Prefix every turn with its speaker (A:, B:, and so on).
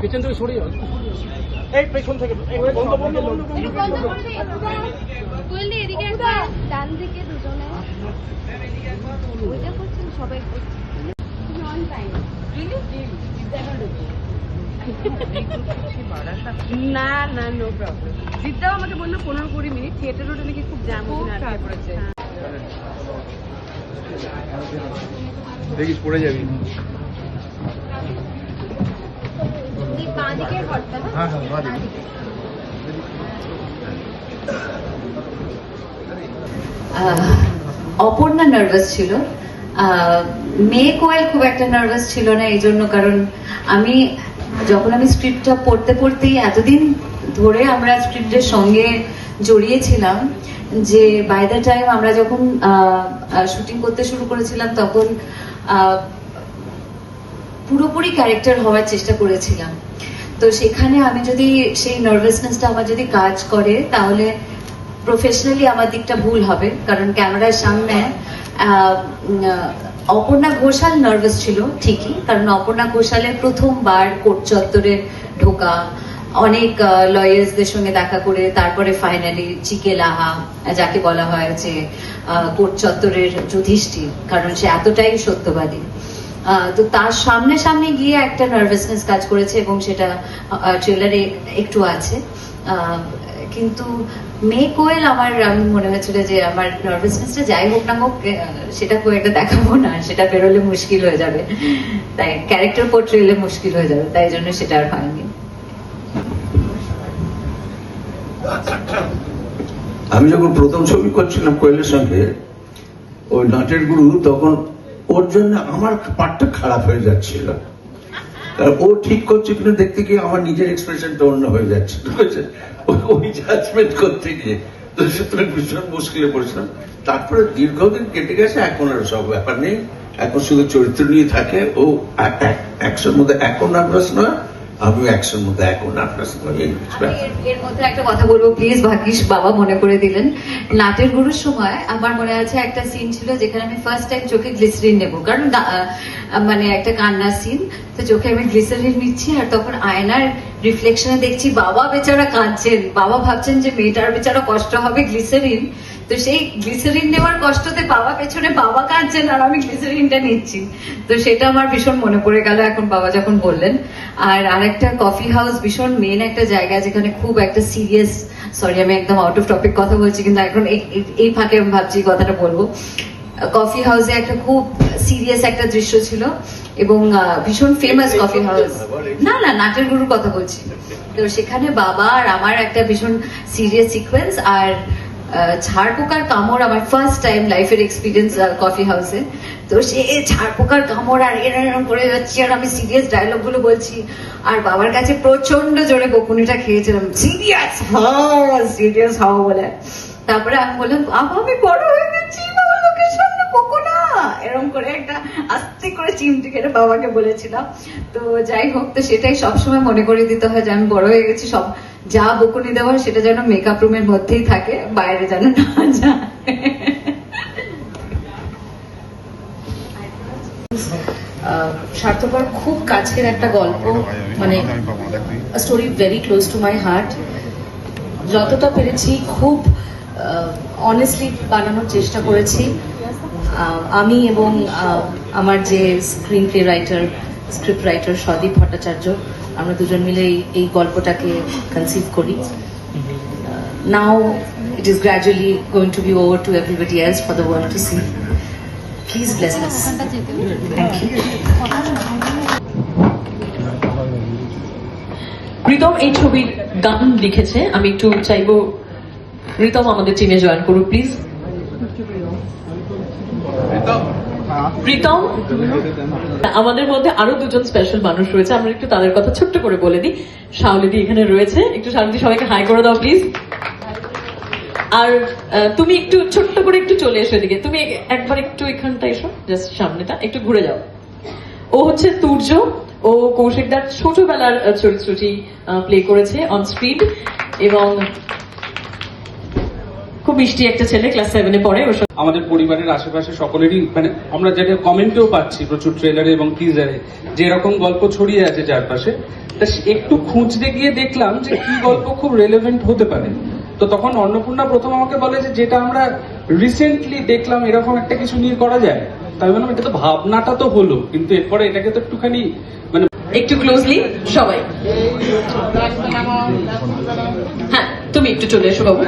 A: পেছন থেকে সরে যাও।
B: এই পেছন থেকে বন্ধ বন্ধ
C: এদিকে একটা ডান দিকে দুজনে। ওইটা করছেন সবাই করছে অন টাইম
D: না না নো প্রবলেম জিদ্দাও আমাকে বলল পনেরো কুড়ি মিনিট। থিয়েটার রোডে নাকি খুব জ্যাম পড়েছে
B: দেখিস পড়ে যাবি।
C: বাঁ দিকের ঘরটা
B: হ্যাঁ, হ্যাঁ, বাঁ দিকে।
E: আহ, অপর্ণা নার্ভাস ছিল। মেয়ে কোয়েল খুব একটা নার্ভাস ছিল না এই জন্য কারণ আমি যখন আমি স্ক্রিপ্টটা পড়তে পড়তেই এতদিন ধরে আমরা স্ক্রিপ্টের সঙ্গে জড়িয়েছিলাম যে বাই দ্য টাইম আমরা যখন শুটিং করতে শুরু করেছিলাম তখন আহ, পুরোপুরি ক্যারেক্টার হওয়ার চেষ্টা করেছিলাম। তো সেখানে আমি যদি সেই নার্ভাসনেসটা আমার যদি কাজ করে, তাহলে প্রফেশনালি আমার দিকটা ভুল হবে। কারণ ক্যামেরার সামনে অপর্ণা ঘোষাল নার্ভাস ছিল, ঠিকই। কারণ অপর্ণা ঘোষালের প্রথমবার কোর্ট চত্বরে ঢোকা, অনেক লয়ার্সদের সঙ্গে দেখা করে, তারপরে ফাইনালি চিকে লাহা, যাকে বলা হয় যে কোর্ট চত্বরের যুধিষ্ঠির, কারণ সে এতটাই সত্যবাদী। তো তার সামনে সামনে গিয়ে একটা নার্ভাসনেস কাজ করেছে এবং সেটা ট্রেলারে একটু আছে। কিন্তু মেয়ে কোয়েল আমার, আমি মনে হয়েছিল যে আমার নার্ভাসনেসটা যাই হোক না হোক সেটা একটা দেখাবো না, সেটা বেরোলে মুশকিল হয়ে যাবে। তাই ক্যারেক্টার পোর্ট্রেলে মুশকিল হয়ে যাবে, তাই জন্য সেটা আর হয়নি।
F: আমি যখন প্রথম ছবি করছিলাম কোয়েলের সঙ্গে, ওই নাটের গুরু তখন ওর জন্য আমার পাটটা খারাপ হয়ে যাচ্ছিল। ও ঠিক করছে কিনা দেখতে গিয়ে আমার নিজের এক্সপ্রেশনটা অন্য হয়ে যাচ্ছে। ওই জাজমেন্ট করতে গিয়ে। তো সুতরাং ভীষণ মুশকিলে পড়েছিলাম। তারপরে দীর্ঘদিন কেটে গেছে, এখন আর সব ব্যাপার নেই। এখন শুধু চরিত্র নিয়ে থাকে। ও একশোর মধ্যে এখন নার্ভাস নয় আমিও একশোর মধ্যে এখন
E: আমি এর- এর মধ্যে একটা কথা বলব। প্লিজ ভাগ্যিস বাবা মনে করে দিলেন। নাটের গুরুর সময় আমার মনে আছে একটা সিন ছিল যেখানে আমি ফার্স্ট টাইম চোখে গ্লিসারিন নেব। কারণ মানে একটা কান্নার সিন তো চোখে আমি গ্লিসারিন নিচ্ছি আর তখন আয়নার রিফ্লেকশনে দেখছি বাবা বেচারা কাঁদছেন। বাবা ভাবছেন যে মেয়েটার বেচারা কষ্ট হবে গ্লিসারিন তো সেই গ্লিসারিন নেওয়ার কষ্টতে বাবা পেছনে বাবা কাঁদছেন আর আমি গ্লিসারিনটা নিচ্ছি। তো সেটা আমার ভীষণ মনে পড়ে গেল এখন বাবা যখন বললেন। আর আরেকটা কফি হাউস ভীষণ মেন একটা জায়গা যেখানে খুব একটা সিরিয়াস সরি আমি একদম আউট অফ টপিক কথা বলছি, কিন্তু এখন এই- ফাঁকে আমি ভাবছি কথাটা বলব। কফি হাউসে একটা খুব সিরিয়াস একটা দৃশ্য ছিল এবং ভীষণ ফেমাস কফি হাউস না না নাটের গুরুর কথা বলছি। তো সেখানে বাবা আর আমার একটা ভীষণ সিরিয়াস সিকোয়েন্স আর ঝাড় পোকার কামড় আমার ফার্স্ট টাইম লাইফের এক্সপিরিয়েন্স কফি হাউসে তো সে ঝাড় পোকার কামড় আর এরম এরম করে যাচ্ছি আর আমি সিরিয়াস ডায়লগগুলো বলছি। আর বাবার কাছে প্রচণ্ড জোরে বকুনিটা খেয়েছিলাম। সিরিয়াস হ্যাঁ সিরিয়াস হও বলে। তারপরে আমি বললাম বাবা আমি বড় হয়ে গেছি। না এরকম করে একটা আস্তে করে চিমটি কেটে বাবাকে বলেছিলাম। তো যাই হোক, তো সেটাই সবসময় মনে করে দিতে হয় যে আমি বড় হয়ে গেছি, সব যা বকুনি দেওয়ার সেটা যেন মেকআপ রুমের মধ্যেই থাকে, বাইরে যেন না যায়।
G: স্বার্থপর খুব কাছের একটা গল্প মানে story very close to my heart যতটা পেরেছি, খুব অনেস্টলি বানানোর চেষ্টা করেছি। আমি এবং আমার যে screen play writer script writer Sadip Bhattacharya, আমরা দুজন মিলে এই- গল্পটাকে কনসিভ করি। Now it is gradually going to be over to everybody else for the world to see please bless us thank you
H: Pritam এই ছবির গান লিখেছে। আমি একটু চাইব প্রীতম আমাদের টিমে জয়েন করুক প্লিজ প্রীতম। আমাদের মধ্যে আরও দুজন স্পেশাল মানুষ রয়েছে। আমরা একটু তাদের কথা ছোট্ট করে বলে দিই। শাওলিদি এখানে রয়েছে। একটু শাওলিদি, সবাইকে হাই করে দাও প্লিজ আর তুমি একটু ছোট্ট করে একটু চলে এসো এদিকে। তুমি একবার একটু এখানটা এসো জাস্ট সামনেটা। একটু ঘুরে যাও। ও হচ্ছে তুর্য। ও কৌশিকদার ছোটবেলার চরিত্রটি প্লে করেছে অন স্ক্রিন এবং খুব মিষ্টি একটা ছেলে ক্লাস সেভেনে পড়ে ওর সাথে
A: আমাদের পরিবারের আশেপাশে সকলেরই মানে আমরা যেটা কমেন্টেও পাচ্ছি প্রচুর ট্রেলারে এবং টিজারে যে এরকম গল্প ছড়িয়ে আছে চারপাশে তা একটু খুঁজতে গিয়ে দেখলাম যে কি গল্প খুব রেলেভেন্ট হতে পারে। তো তখন অন্নপূর্ণা প্রথম আমাকে বলে যে যেটা আমরা রিসেন্টলি দেখলাম এরকম একটা কিছু নিয়ে করা যায়? তাই বললাম এটা তো ভাবনাটা তো হলো কিন্তু এরপরে এটাকে তো একটুখানি মানে
H: একটু ক্লোজলি সবাই। হ্যাঁ তুমি একটু চলে এসো বাবু।